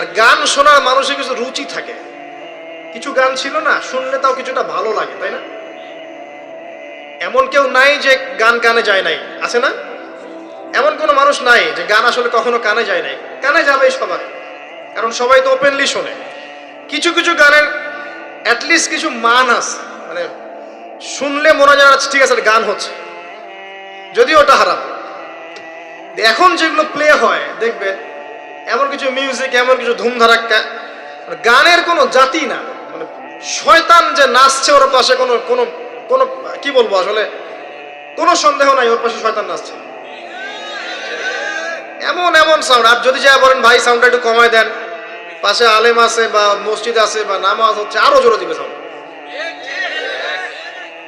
আর গান শোনার মানুষের কিছু রুচি থাকে। কিছু গান ছিল না, শুনলে তাও কিছুটা ভালো লাগে, তাই না? এমন কেউ নাই যে গান কানে যায় নাই, আছে না? এমন কোনো মানুষ নাই যে গান আসলে কখনো কানে যায় নাই। কানে যাবে সবার, কারণ সবাই তো ওপেনলি শোনে। কিছু কিছু গানের অ্যাটলিস্ট কিছু মান আছে মানে শুনলে মনে হয় যেন ঠিক আছে গান হচ্ছে। যদিও ওটা হারাম। এখন যেগুলো প্লে হয়, দেখবেন এমন কিছু মিউজিক এমন কিছু ধুমধারাক্কা। গানের কোনো জাতি না। মানে শয়তান যে নাচছে ওর পাশে কোনো কোনো কোনো, কি বলব আসলে? কোনো সন্দেহ নাই, ওর পাশে শয়তান নাচছে। এমন এমন সাউন্ড আর যদি যা বলেন, ভাই সাউন্ডটা একটু কমায় দেন। পাশে আলেম আছে বা মসজিদ আছে বা নামাজ হচ্ছে, আরও জোরে দিবে সাউন্ড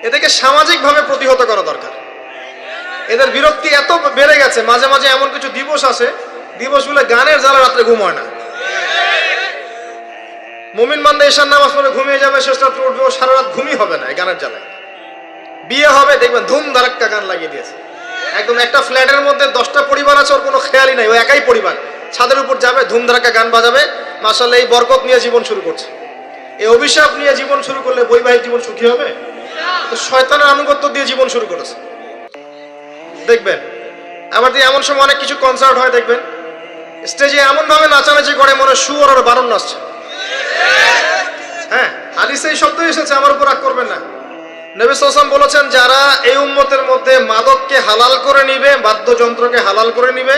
এদেরকে সামাজিকভাবে প্রতিহত করা দরকার। এদের বিরক্তি এত বেড়ে গেছে, মাঝে মাঝে এমন কিছু দিবস আছে দিবসগুলো গানের জ্বালা রাত্রে ঘুম হয় না। মুমিন মান্দা ঈশান নামাজ পড়ে ঘুমিয়ে যাবে শেষ রাত্রে উঠবে সারা রাত ঘুমই হবে না গানের জ্বালায়। বিয়ে হবে, দেখবেন ধুম ধারাক্কা গান লাগিয়ে দিয়েছে। একদম একটা ফ্ল্যাটের মধ্যে দশটা পরিবার আছে, ওর কোনো খেয়ালই নাই, ও একাই পরিবার। ছাদের উপর যাবে ধুম ধারাক্কা গান বাজাবে মাসাল্লাহ এই বরকত নিয়ে জীবন শুরু করছে। এই অভিশাপ নিয়ে জীবন শুরু করলে বৈবাহিক জীবন সুখী হবে? তো শয়তানের আনুগত্য দিয়ে জীবন শুরু করেছে। দেখবেন আবার দিয়ে এমন সময় অনেক কিছু কনসার্ট হয়, দেখবেন। স্টেজে এমন ভাবে নাচানাচি করে মনে সুর আর বারণ নাচছে। হ্যাঁ হাদিসে এই শব্দ এসেছে, আমার উপর রাগ করবেন না। নবী সাল্লাম বলেছেন, যারা এই উম্মতের মধ্যে মাদককে হালাল করে নিবে, বাদ্যযন্ত্রকে হালাল করে নিবে,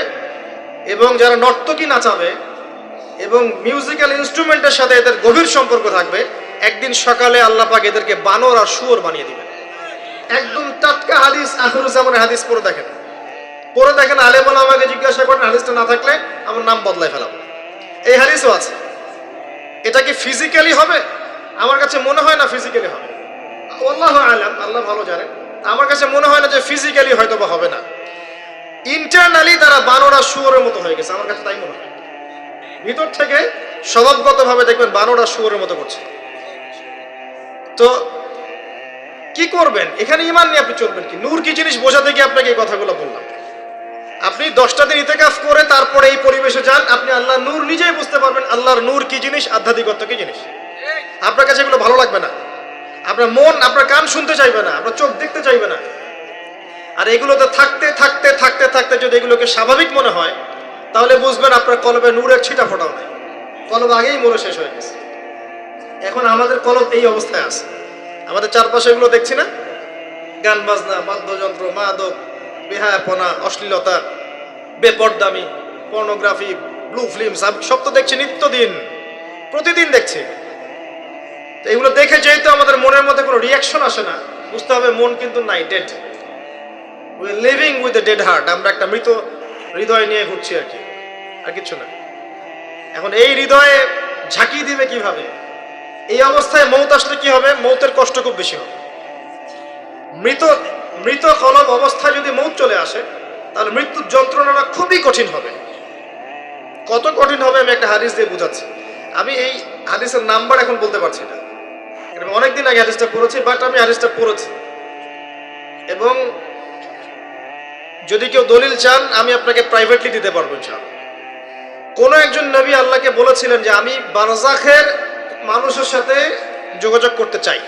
এবং যারা নর্তকী নাচাবে, এবং মিউজিক্যাল ইনস্ট্রুমেন্টের সাথে এদের গভীর সম্পর্ক থাকবে, একদিন সকালে আল্লাহ পাক এদেরকে বানর আর শুয়োর বানিয়ে দিবেন। একদম টাটকা হাদিস আখরুজ্জামানের হাদিস পড়ে দেখেন। পড়ে দেখেন আলেমন আমাকে জিজ্ঞাসা করেন, হাদিসটা না থাকলে আমার নাম বদলাই ফেলাবো। এই হাদিসও আছে। এটা কি ফিজিক্যালি হবে? আমার কাছে মনে হয় না ফিজিক্যালি হবে। আল্লাহ আলাম, আল্লাহ ভালো জানেন। আমার কাছে মনে হয় না যে ফিজিক্যালি হয়তো বা হবে না। ইন্টারনালি তারা বানরা শুয়োরের মতো হয়ে গেছে, আমার কাছে তাই মনে হয়। ভিতর থেকে স্বভাবগতভাবে দেখবেন বানরা শুয়োরের মতো করছে। তো কি করবেন? এখানে ইমান নিয়ে আপনি চলবেন কি? নূর কি জিনিস বোঝাতে গিয়ে আপনাকে এই কথাগুলো বললাম। আপনি দশটা দিন ইতেকাফ করে তারপরে এই পরিবেশে যান, আপনি আল্লাহ নূর নিজেই বুঝতে পারবেন আল্লাহর নূর কি জিনিস, আধ্যাত্মিকত্ব কি জিনিস। আপনার কাছে এগুলো ভালো লাগবে না। আপনার মন, আপনার কান শুনতে চাইবে না, আপনার চোখ দেখতে চাইবে না। আর এগুলোতে থাকতে থাকতে থাকতে থাকতে যদি এগুলোকে স্বাভাবিক মনে হয়, তাহলে বুঝবেন আপনার কলবে নূরের ছিটা ফোটাও নাই। কলব আগেই মনে শেষ হয়ে গেছে। এখন আমাদের কলব এই অবস্থায় আছে। আমাদের চারপাশে এগুলো দেখছি না? গান, বাজনা, বাদ্যযন্ত্র, মাদক বেহায়াপনা, অশ্লীলতা, বেপরদামি পর্নোগ্রাফি ব্লু ফিল্ম সব তো দেখছি নিত্যদিন। প্রতিদিন দেখছি। তো এগুলো দেখে যেহেতু আমাদের মনের মধ্যে কোনো রিয়াকশন আসে না। বুঝতে হবে মন কিন্তু নাই dead we are living with a dead heart আমরা একটা মৃত হৃদয় নিয়ে ঘুরছি আর কি। আর কিছু না। এখন এই হৃদয়ে ঝাঁকি দিবে কীভাবে? এই অবস্থায় মৌত আসলে কি হবে? মৌতের কষ্ট খুব বেশি হবে। মৃত মৃত কলব অবস্থায় যদি মৌত চলে আসে, তাহলে মৃত্যুর যন্ত্রণাটা খুবই কঠিন হবে। কত কঠিন হবে আমি একটা হাদিস দিয়ে বুঝাচ্ছি। আমি এই হাদিসের নাম্বার এখন বলতে পারছি না। অনেকদিন আগে হাদিসটা পড়েছি বাট আমি হাদিসটা পড়েছি। এবং যদি কেউ দলিল চান, আমি আপনাকে প্রাইভেটলি দিতে পারব চান কোন একজন নবী আল্লাহকে বলেছিলেন যে, আমি বারজাখের মানুষের সাথে যোগাযোগ করতে চাই।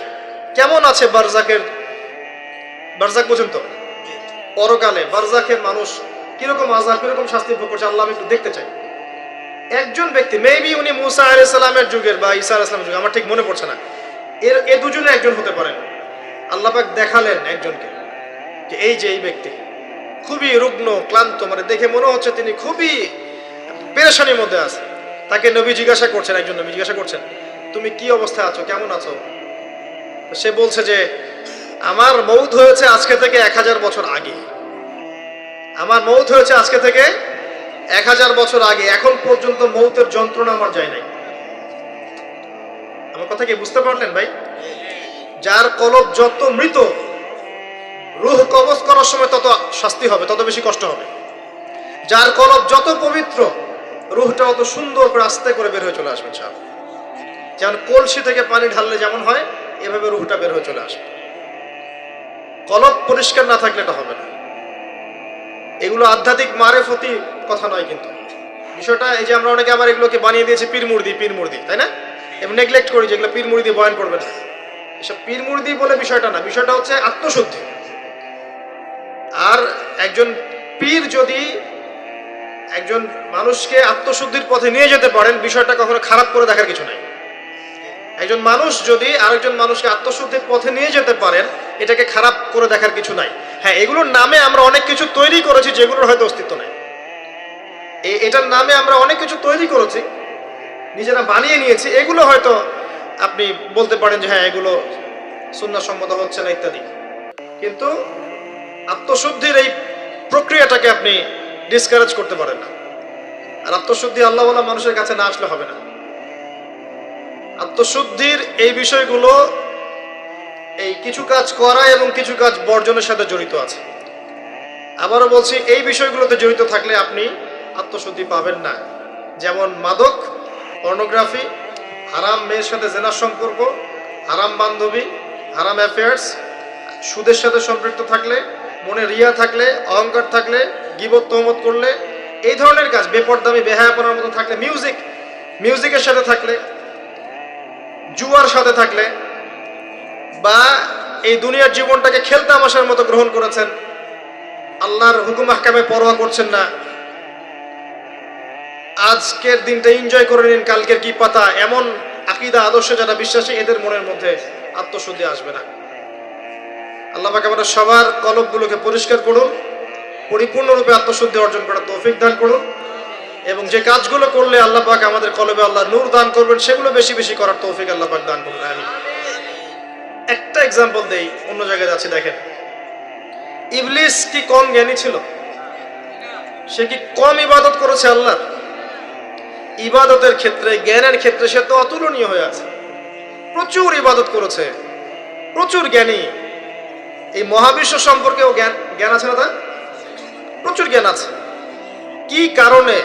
কেমন আছে বারজাকের বারজাক বুঝেন তো পরকালে বারজাকের মানুষ কীরকম আজাব কীরকম শাস্তি ভোগ করছে আল্লাহ আমি একটু দেখতে চাই। একজন ব্যক্তি মেবি উনি মুসা আলাইহিস সালামের যুগের বা ঈসা আলাইহিস সালামের আমার ঠিক মনে পড়ছে না। এর, এ দুজনে একজন হতে পারেন। আল্লাহ পাক দেখালেন একজনকে, যে এই যে এই ব্যক্তি খুবই রুগ্ন, ক্লান্ত মানে দেখে মনে হচ্ছে তিনি খুবই পেরেশানির মধ্যে আছে। তাকে নবী জিজ্ঞাসা করছেন, একজন নবী জিজ্ঞাসা করছেন, তুমি কি অবস্থায় আছো? কেমন আছো? সে বলছে যে আমার মৌত হয়েছে আজকে থেকে এক হাজার বছর আগে। আমার মৌত হয়েছে আজকে থেকে এক হাজার বছর আগে। এখন পর্যন্ত মৌতের যন্ত্রণা আমার যায় নাই। আমার কথা কি বুঝতে পারলেন ভাই? যার কলব যত মৃত, রুহ কবজ করার সময় তত শাস্তি হবে, তত বেশি কষ্ট হবে। যার কলব যত পবিত্র, রুহটা অত সুন্দর করে আস্তে করে বের হয়ে চলে আসবে ছাড় যেমন কলসি থেকে পানি ঢাললে যেমন হয়, এভাবে রুহটা বের হয়ে চলে আসবে। কলব পরিষ্কার না থাকলে এটা হবে না। এগুলো আধ্যাত্মিক মারেফতি কথা নয় কিন্তু। বিষয়টা এই যে আমরা অনেকে আবার এগুলোকে বানিয়ে দিয়েছি পীর মুর্দি, পীর তাই না? এবং নেগলেক্ট করি যেগুলো পীর মুর্দি বয়ান করবেন না। এসব পীর বলে বিষয়টা না, বিষয়টা হচ্ছে আত্মশুদ্ধি। আর একজন পীর যদি একজন মানুষকে আত্মশুদ্ধির পথে নিয়ে যেতে পারেন, বিষয়টা কখনো খারাপ করে দেখার কিছু নাই। একজন মানুষ যদি আরেকজন মানুষকে আত্মশুদ্ধির পথে নিয়ে যেতে পারেন, এটাকে খারাপ করে দেখার কিছু নাই। হ্যাঁ এগুলোর নামে আমরা অনেক কিছু তৈরি করেছি যেগুলোর হয়তো অস্তিত্ব নাই। এটার নামে আমরা অনেক কিছু তৈরি করেছি, নিজেরা বানিয়ে নিয়েছি। এগুলো হয়তো আপনি বলতে পারেন যে হ্যাঁ এগুলো সুন্নাসম্মত হচ্ছে না ইত্যাদি। কিন্তু আত্মশুদ্ধির এই প্রক্রিয়াটাকে আপনি ডিসকারেজ করতে পারেন না। আর আত্মশুদ্ধি আল্লাহওয়ালা মানুষের কাছে না আসলে হবে না। আত্মশুদ্ধির এই বিষয়গুলো এই কিছু কাজ করা এবং কিছু কাজ বর্জনের সাথে জড়িত আছে। আবারও বলছি, এই বিষয়গুলোতে জড়িত থাকলে আপনি আত্মশুদ্ধি পাবেন না। যেমন মাদক, পর্নোগ্রাফি, হারাম মেয়ের সাথে জেনার সম্পর্ক, হারাম বান্ধবী, হারাম অ্যাফেয়ার্স, সুদের সাথে সম্পৃক্ত থাকলে, মনে রিয়া থাকলে, অহংকার থাকলে, গিবত তহমত করলে, এই ধরনের কাজ, বেপরদামি, বেহায়াপনার মতো থাকলে মিউজিক মিউজিকের সাথে থাকলে জুয়ার সাথে থাকলে বা এই দুনিয়ার জীবনটাকে খেলতামাশার মতো গ্রহণ করেছেন, আল্লাহর হুকুম আহকামে পরোয়া করছেন না। আজকের দিনটা এনজয় করে নিন, কালকের কি পাতা, এমন আকিদা, আদর্শ যারা বিশ্বাসী, এদের মনের মধ্যে আত্মশুদ্ধি আসবে না। আল্লাহ পাক আমাদের সবার কলবগুলোকে পরিষ্কার করুন, পরিপূর্ণরূপে আত্মশুদ্ধি অর্জন করার তৌফিক দান করুন। এবং যে কাজগুলো করলে আল্লাহ পাক আমাদের কলবে আল্লাহ নূর দান করবেন, সেগুলো বেশি বেশি করার তৌফিক আল্লাহ পাক দান করুন আমি একটা এক্সাম্পল দেই, অন্য জায়গায় যাচ্ছি, দেখেন। ইবলিস কি কম জ্ঞানী ছিল? সে কি কম ইবাদত করেছে আল্লাহ ইবাদতের ক্ষেত্রে, জ্ঞানের ক্ষেত্রে সে তো অতুলনীয় হয়ে আছে। প্রচুর ইবাদত করেছে, প্রচুর জ্ঞানী। এই মহাবিশ্ব সম্পর্কেও জ্ঞান জ্ঞান আছে না তার প্রচুর জ্ঞান আছে। কি কারণে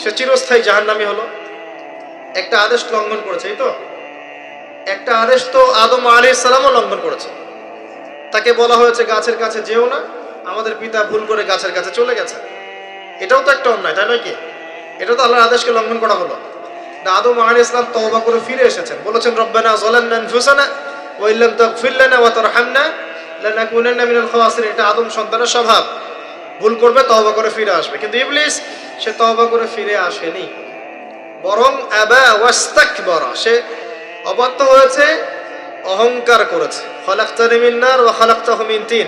সে চিরস্থায়ী জাহান্নামী হলো। একটা আদেশ লঙ্ঘন করেছে, এই তো? একটা আদেশ তো আদম আলী সালামও লঙ্ঘন করেছে। তাকে বলা হয়েছে, গাছের কাছে যেও না, আমাদের পিতা ভুল করে গাছের কাছে চলে গেছে। এটাও তো একটা অন্যায়, তাই নয় কি? এটা তো আল্লাহর আদেশকে লঙ্ঘন করা হলো। আদম আলী ইসলাম তওবা করে ফিরে এসেছেন। বলেছেন, রব্বানা আনফুসানা ওয়া ইল্লাম তাগফির লানা ওয়া তারহামনা লানাকুনান্না মিনাল এটা আদম সন্তানের স্বভাব। ভুল করবে, তওবা করে ফিরে আসবে। কিন্তু ইবলিস, সে তওবা করে ফিরে আসেনি। বরং ওয়াস্তাকবারা, সে অবাধ্য হয়েছে, অহংকার করেছে। তিন।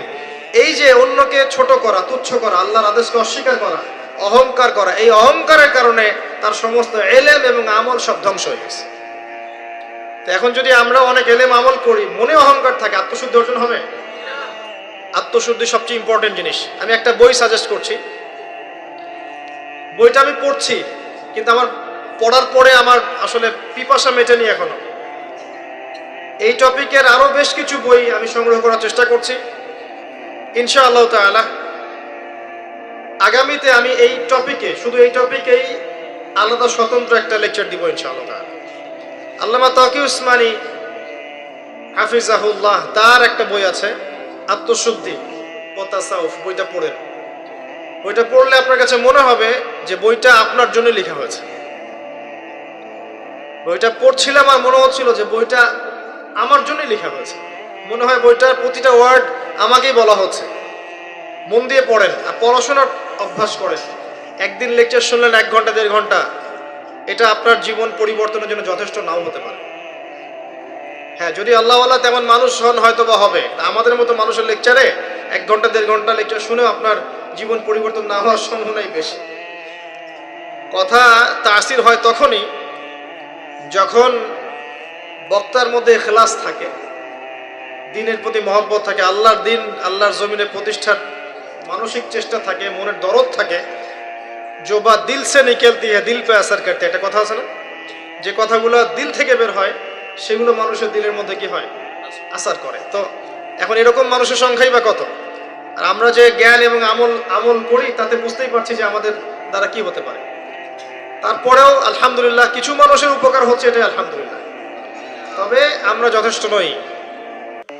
এই যে অন্যকে ছোট করা, তুচ্ছ করা, আল্লাহর আদেশকে অস্বীকার করা, অহংকার করা, এই অহংকারের কারণে তার সমস্ত এলেম এবং আমল সব ধ্বংস হয়ে গেছে। তো এখন যদি আমরা অনেক এলেম আমল করি, মনে অহংকার থাকে, আত্মশুদ্ধি অর্জন হবে? আত্মশুদ্ধি সবচেয়ে ইম্পর্টেন্ট জিনিস। আমি একটা বই সাজেস্ট করছি। বইটা আমি পড়ছি, কিন্তু আমার পড়ার পরে আমার আসলে পিপাসা মেটেনি এখনও। এই টপিকের আরও বেশ কিছু বই আমি সংগ্রহ করার চেষ্টা করছি। ইনশাআল্লাহ তাআলা, আগামীতে আমি এই টপিকে শুধু এই টপিকেই আলাদা স্বতন্ত্র একটা লেকচার দিব ইনশাআল্লাহ তাআলা। আল্লামা তাকি উসমানী হাফিজাহুল্লাহ, তার একটা বই আছে। আত্মশুদ্ধি ও তাসাউফ বইটা পড়েন। বইটা পড়লে আপনার কাছে মনে হবে যে বইটা আপনার জন্য লেখা হয়েছে। বইটা পড়ছিলাম আর মনে হচ্ছিল যে বইটা আমার জন্যই লেখা হয়েছে। মনে হয় বইটার প্রতিটা ওয়ার্ড আমাকেই বলা হচ্ছে। মন দিয়ে পড়েন আর পড়াশোনার অভ্যাস করেন। একদিন লেকচার শুনলেন এক ঘণ্টা, দেড় ঘণ্টা। এটা আপনার জীবন পরিবর্তনের জন্য যথেষ্ট নাও হতে পারে। হ্যাঁ যদি আল্লাহওয়ালা তেমন মানুষ হন হয়তো বা হবে আমাদের মতো মানুষের লেকচারে এক ঘণ্টা, দেড় ঘণ্টা লেকচার শুনেও আপনার জীবন পরিবর্তন না হওয়ার সম্ভাবনাই বেশি। কথা তাসির হয় তখনই যখন বক্তার মধ্যে এখলাস থাকে, দিনের প্রতি মহব্বত থাকে, আল্লাহর দিন, আল্লাহর জমিনে প্রতিষ্ঠার মানসিক চেষ্টা থাকে, মনের দরদ থাকে, জোবা দিল সে নিকেলতি হ্যাঁ দিল পে আসার করতে। একটা কথা আছে না? যে কথাগুলো দিল থেকে বের হয় সেগুলো মানুষের দিলের মধ্যে কি হয়? আসার করে। তো এখন এরকম মানুষের সংখ্যাই বা কত? আর আমরা যে জ্ঞান এবং আমল আমল করি, তাতে বুঝতেই পারছি যে আমাদের দ্বারা কি হতে পারে। তারপরেও আলহামদুলিল্লাহ কিছু মানুষের উপকার হচ্ছে এটাই আলহামদুলিল্লাহ। তবে আমরা যথেষ্ট নই।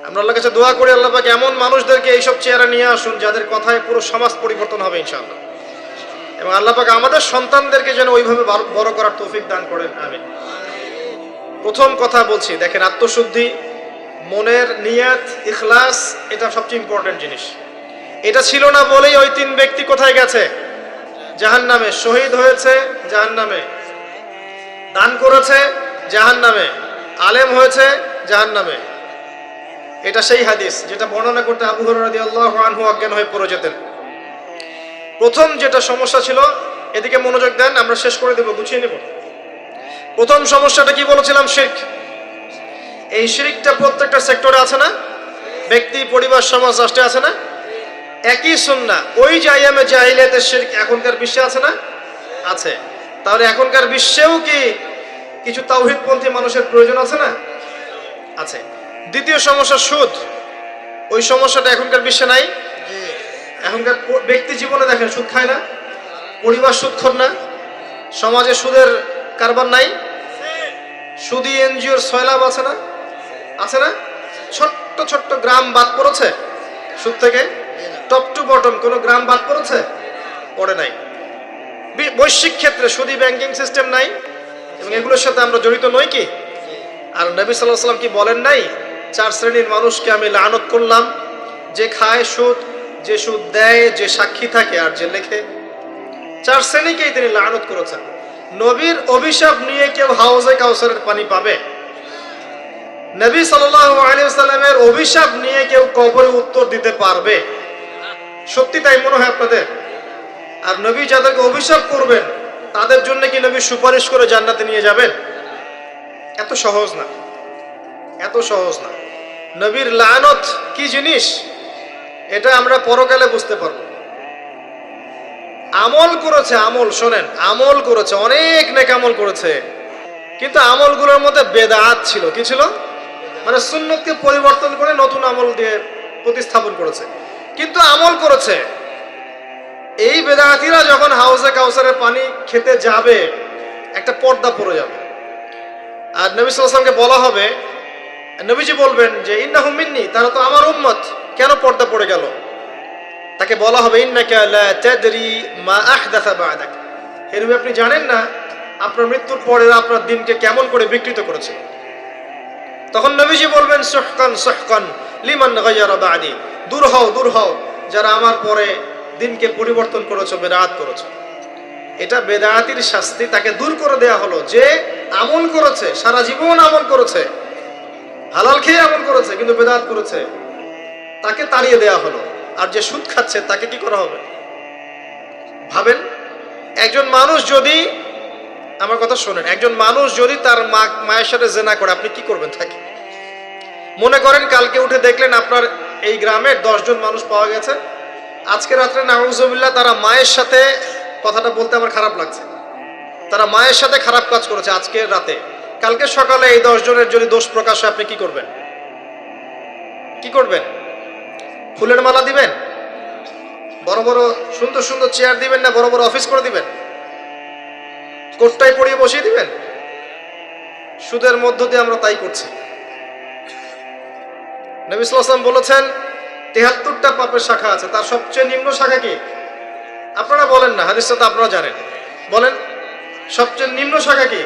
আমরা আল্লাহ কাছে দোয়া করি, আল্লাহ পাক এমন মানুষদেরকে এইসব চেয়ারে নিয়ে আসুন যাদের কথায় পুরো সমাজ পরিবর্তন হবে ইনশাআল্লাহ। এবং আল্লাহ পাক আমাদের সন্তানদেরকে যেন ওইভাবে বড় করার তৌফিক দান করেন আমি প্রথম কথা বলছি, দেখেন, আত্মশুদ্ধি, মনের নিয়াত, ইখলাস, এটা সবচেয়ে ইম্পর্টেন্ট জিনিস। এটা ছিল না বলেই ওই তিন ব্যক্তি কোথায় গেছে? জাহান নামে শহীদ হয়েছে জাহান নামে দান করেছে জাহান নামে আলেম হয়েছে জাহান নামে এটা সেই হাদিস, যেটা বর্ণনা করতে আবু হরাদি আল্লাহ আনহু অজ্ঞান হয়ে পড়ে যেতেন। প্রথম যেটা সমস্যা ছিল, এদিকে মনোযোগ দেন, আমরা শেষ করে দেব, গুছিয়ে নেব। প্রথম সমস্যাটা কি বলেছিলাম? শির্ক। এই শিরিকটা প্রত্যেকটা সেক্টরে আছে না? ব্যক্তি, পরিবার, সমাজ, রাষ্ট্রে আছে না? একই সুন্না। ওই জাইয়ামে জাহিলিয়াতের শিরক এখনকার বিশ্বে আছে না? আছে। তাহলে এখনকার বিশ্বেও কি কিছু তাওহিদপন্থী মানুষের প্রয়োজন আছে না? আছে। দ্বিতীয় সমস্যা সুদ। ওই সমস্যাটা এখনকার বিশ্বে নাই। এখনকার ব্যক্তি জীবনে দেখেন সুদ খায় না। পরিবার সুদখোর না। সমাজে সুদের কারবার নাই। সুদি এনজিওর সয়লাভ আছে না? আছে না? ছোট্ট ছোট্ট গ্রাম বাদ পড়েছে? সুদ থেকে? টপ টু বটম কোনো গ্রাম বাদ পড়েছে? পড়ে নাই। বৈশ্বিক ক্ষেত্রে সুদি ব্যাংকিং সিস্টেম নাই, এবং এগুলোর সাথে আমরা জড়িত নই কি? আর নবী সাল্লাহ সাল্লাম কি বলেন নাই? চার শ্রেণির মানুষকে আমি লানত করলাম। যে খায় সুদ, যে সুদ দেয়, যে সাক্ষী থাকে আর যে লেখে। চার শ্রেণীকেই তিনি লানত করেছেন। নবীর অভিশাপ নিয়ে কেউ হাউজে কাউসারের পানি পাবে? নবী সাল্লামের অভিশাপ নিয়ে কেউ কবরে উত্তর দিতে পারবে? সত্যি তাই মনে হয় আপনাদের? আর নবী যাদেরকে অভিশাপ করবেন, তাদের জন্য কি নবী সুপারিশ করে জান্নাতে নিয়ে যাবেন? এত সহজ না। এত সহজ না। নবীর লানত কি জিনিস? এটা আমরা পরকালে বুঝতে পারব। আমল করেছে, আমল, শোনেন, আমল করেছে, অনেক নেক আমল করেছে। কিন্তু আমলগুলোর মধ্যে বেদাত ছিল, কি ছিল? মানে সুন্নতকে পরিবর্তন করে নতুন আমল দিয়ে প্রতিস্থাপন করেছে। কিন্তু আমল করেছে। এই বেদাতিরা যখন হাউসে কাউসারের পানি খেতে যাবে, একটা পর্দা পড়ে যাবে। আর নবী সাল্লামকে বলা হবে, নবীজি বলবেন যে ইন্নাহুম মিন্নি তারা তো আমার উম্মত, কেন পর্দা পড়ে গেল? তাকে বলা হবে, ইন্নাকা লা তাদরি মা আহদাথা বা'দাক। হে নবী আপনি জানেন না আপনার মৃত্যুর পরে আপনার দিনকে কেমন করে বিকৃত করেছে। তখন নবীজি বলবেন, সুহকান সুহকান লিমান বা'দি। দূর হও দূর হও, যারা আমার পরে দিনকে পরিবর্তন করেছ, বেদাত করেছ। এটা বেদাতির শাস্তি, তাকে দূর করে দেয়া হলো। যে আমল করেছে, সারা জীবন আমল করেছে, হালাল খেয়ে আমল করেছে, কিন্তু বেদাত করেছে, তাকে তাড়িয়ে দেয়া হলো। আর যে সুদ খাচ্ছে, তাকে কি করা হবে? ভাবেন? একজন মানুষ যদি, আমার কথা শোনেন, একজন মানুষ যদি তার মা, মায়ের সাথে জেনা করে, আপনি কি করবেন তাকে? মনে করেন কালকে উঠে দেখলেন আপনার এই গ্রামের দশজন মানুষ পাওয়া গেছে। আজকে রাত্রে নাউজুবিল্লাহ তারা মায়ের সাথে কথাটা বলতে আমার খারাপ লাগছে। তারা মায়ের সাথে খারাপ কাজ করেছে আজকে রাতে। কালকে সকালে এই দশ জনের যদি দোষ প্রকাশ হয়, আপনি কি করবেন? কি করবেন? ফুলের মালা দিবেন? বড় বড় সুন্দর সুন্দর চেয়ার দিবেন না, বড় বড় অফিস করে দিবেন? কোটটাই পরিয়ে বসিয়ে দিবেন? সুদের মধ্য দিয়ে আমরা তাই করছি। নবী সাল্লাম বলেছেন, তেহাত্তরটা পাপের শাখা আছে, তার সবচেয়ে নিম্ন শাখা কি? আপনারা বলেন না, হাদিসটা তো আপনারা জানেন। বলেন, সবচেয়ে নিম্ন শাখা কি?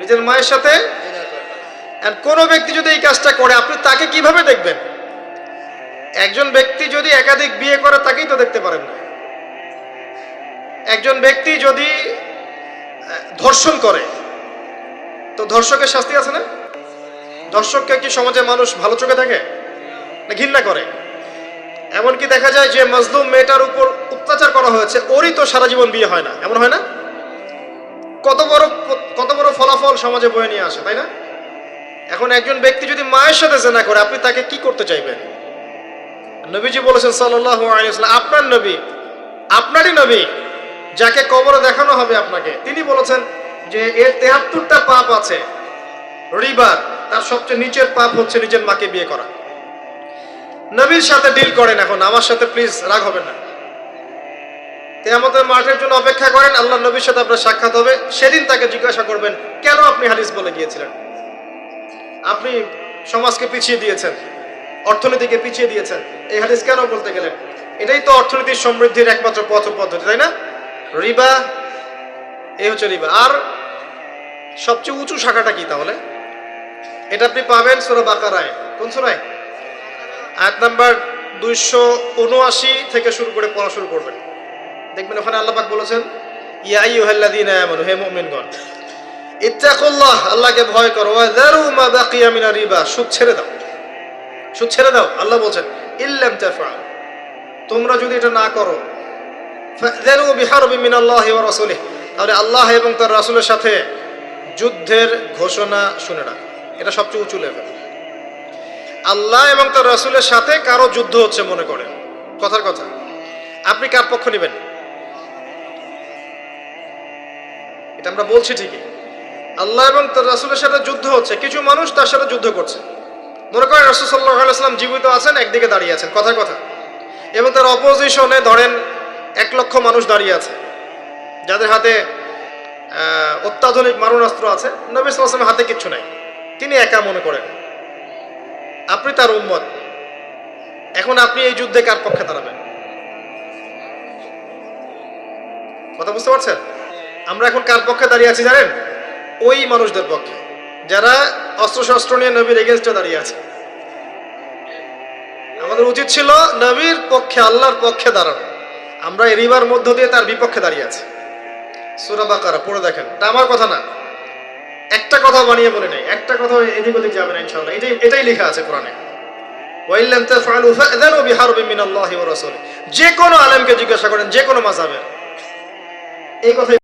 নিজের মায়ের সাথে? কোনো ব্যক্তি যদি এই কাজটা করে, আপনি তাকে কীভাবে দেখবেন? একজন ব্যক্তি যদি একাধিক বিয়ে করে তাকেই তো দেখতে পারেন না। একজন ব্যক্তি যদি ধর্ষণ করে, তো ধর্ষকের শাস্তি আছে না? ধর্ষককে কি সমাজে মানুষ ভালো চোখে থাকে না ঘৃণা করে? এমনকি দেখা যায় যে মজলুম মেয়েটার উপর অত্যাচার করা হয়েছে, ওরই তো সারা জীবন বিয়ে হয় না। এমন হয় না? কত বড় কত বড় ফলাফল সমাজে বয়ে নিয়ে আসে, তাই না? এখন একজন ব্যক্তি যদি মায়ের সাথে জেনা করে, আপনি তাকে কি করতে চাইবেন? নবীজি বলেছেন ওয়াসাল্লাম, আপনার নবী, আপনারই নবী যাকে কবরে দেখানো হবে আপনাকে। তিনি বলেছেন যে এর তেহাত্তরটা পাপ আছে রিবার তার সবচেয়ে নিচের পাপ হচ্ছে নিজের মাকে বিয়ে করা। নবীর সাথে ডিল করেন এখন, আমার সাথে প্লিজ রাগ হবে না। তেয়ামতের মাঠের জন্য অপেক্ষা করেন, আল্লাহ নবীর সাথে আপনার সাক্ষাৎ হবে। সেদিন তাকে জিজ্ঞাসা করবেন, কেন আপনি হাদিস বলে গিয়েছিলেন? আপনি সমাজকে পিছিয়ে দিয়েছেন। অর্থনীতিকে পিছিয়ে দিয়েছেন। এই হাদিস কেন বলতে গেলেন? এটাই তো অর্থনীতির সমৃদ্ধির একমাত্র পথ পদ্ধতি, তাই না? রিবা এই হচ্ছে রিবা। আর সবচেয়ে উঁচু শাখাটা কি তাহলে? এটা আপনি পাবেন সুরা বাকারায়। কোন সুরায়? আয়াত নাম্বার দুইশো উনআশি থেকে শুরু করে পড়া শুরু করবেন। দেখবেন ওখানে আল্লাহ পাক বলেছেন, ইয়া আইয়ুহাল্লাযীনা আমানু, হে মুমিনগণ, ইত্তাকুল্লাহ, আল্লাহকে ভয় করো মা বাকিয়া মিনার রিবা, সুদ ছেড়ে দাও। সুদ ছেড়ে দাও, আল্লাহ বলছেন, ইল্লাম তাফআল। তোমরা যদি এটা না করো ফাযানু বিহারবি মিনাল্লাহি ওয়া রাসূলিহি। তাহলে আল্লাহ এবং তার রাসূলের সাথে যুদ্ধের ঘোষণা শুনে রাখো। এটা সবচেয়ে উঁচু লেভেল আল্লাহ এবং তার রাসূলের সাথে কারও যুদ্ধ হচ্ছে মনে করেন কথার কথা। আপনি কার পক্ষ নেবেন? এটা আমরা বলছি ঠিকই। আল্লাহ এবং তার রাসূলের সাথে যুদ্ধ হচ্ছে। কিছু মানুষ তার সাথে যুদ্ধ করছে। মনে করেন রাসূল আলাইহি জীবিত আছেন, একদিকে দাঁড়িয়ে আছেন। কথার কথা এবং তার অপোজিশনে ধরেন এক লক্ষ মানুষ দাঁড়িয়ে আছে। যাদের হাতে অত্যাধুনিক মারণাস্ত্র আছে। নবী সাল্লামের হাতে কিচ্ছু নাই। তিনি একা মনে করেন। আপনি তার উম্মত। এখন আপনি এই যুদ্ধে কার পক্ষে দাঁড়াবেন? কথা বুঝতে পারছেন? আমরা এখন কার পক্ষে দাঁড়িয়ে আছি জানেন? ওই মানুষদের পক্ষে। যারা অস্ত্রশস্ত্র নিয়ে নবীর এগেনস্টে দাঁড়িয়ে আছে। আমাদের উচিত ছিল নবীর পক্ষে, আল্লাহর পক্ষে দাঁড়ানো। আমরা এই রিবার মধ্য দিয়ে তার বিপক্ষে দাঁড়িয়ে আছি। সুরা বাকারা, পড়ে দেখেন। এটা আমার কথা না। একটা কথা বানিয়ে বলে নেই। একটা কথা এদিক ওদিক যাবে না, ইনশাআল্লাহ। এটাই এটাই লেখা আছে কোরআনে। ওয়াইল্লাম তাফআলু ফাযানু বিহারবিন মিনাল্লাহি ওয়া রাসূলিহি। যে কোনো আলেমকে জিজ্ঞাসা করেন, যে কোনো মাযহাবের। এই কথাই